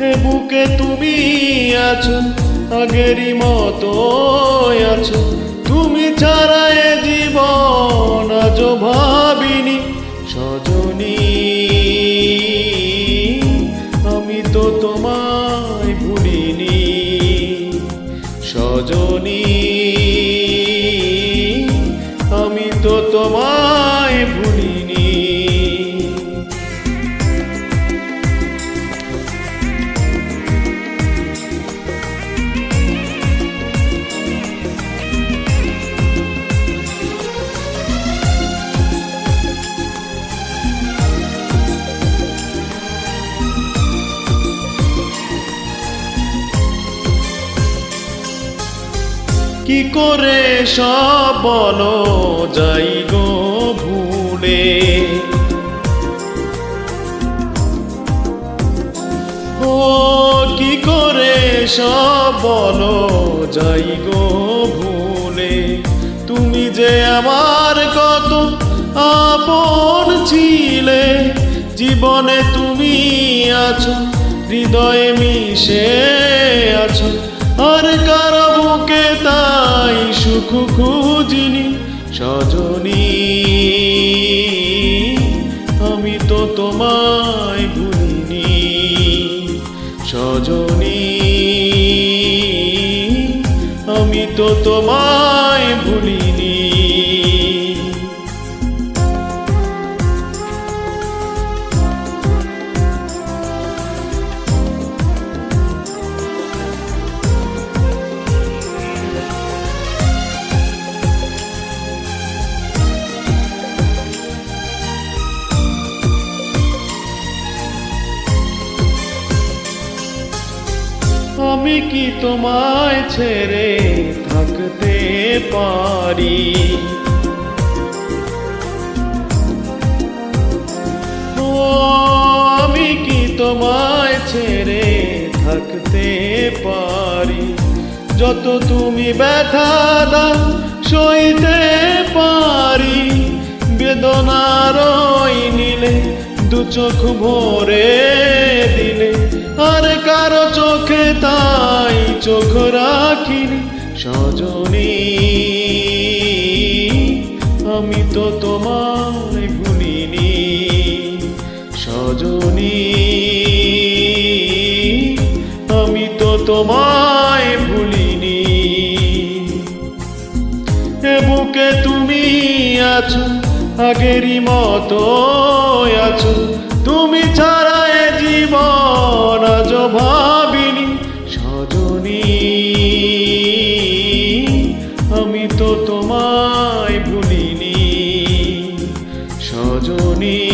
এ বুকে তুমি আছো, আগেরই মতো আছো। তুমি ছাড়া এ জীবন আজ ভাবিনি, সজনী। আমি তো তোমায় ভুলিনি, সজনী। আমি তো তোমায় ভুলিনি। কি করে সব বলো? যাই গো ভুলে। ও কি করে সব বলো? যাই গো ভুলে। তুমি যে আমার কত আপন ছিলে, জীবনে তুমি আছো, হৃদয়ে মিশে আছো। আর কার বুকে তাই সুখ খুঁজিনি, সজনী। আমি তো তোমায় ভুলিনি, সজনী। আমি তো তোমায় ভুলিনি। আমি কি তোমায় ছেড়ে থাকতে পারি? ও, আমি কি তোমায় ছেড়ে থাকতে পারি? যত তুমি ব্যথা দাও সইতে পারি, বেদনার নীলে দু চোখ ভরে তাই চোখ রাখিনি সজনী। আমি তো তোমায় ভুলিনি সজনী। আমি তো তোমায় ভুলিনি। এ বুকে তুমি আছো, আগেরই মতো আছো। তুমি ছাড়া তো তোমায় ভুলিনি। সজনী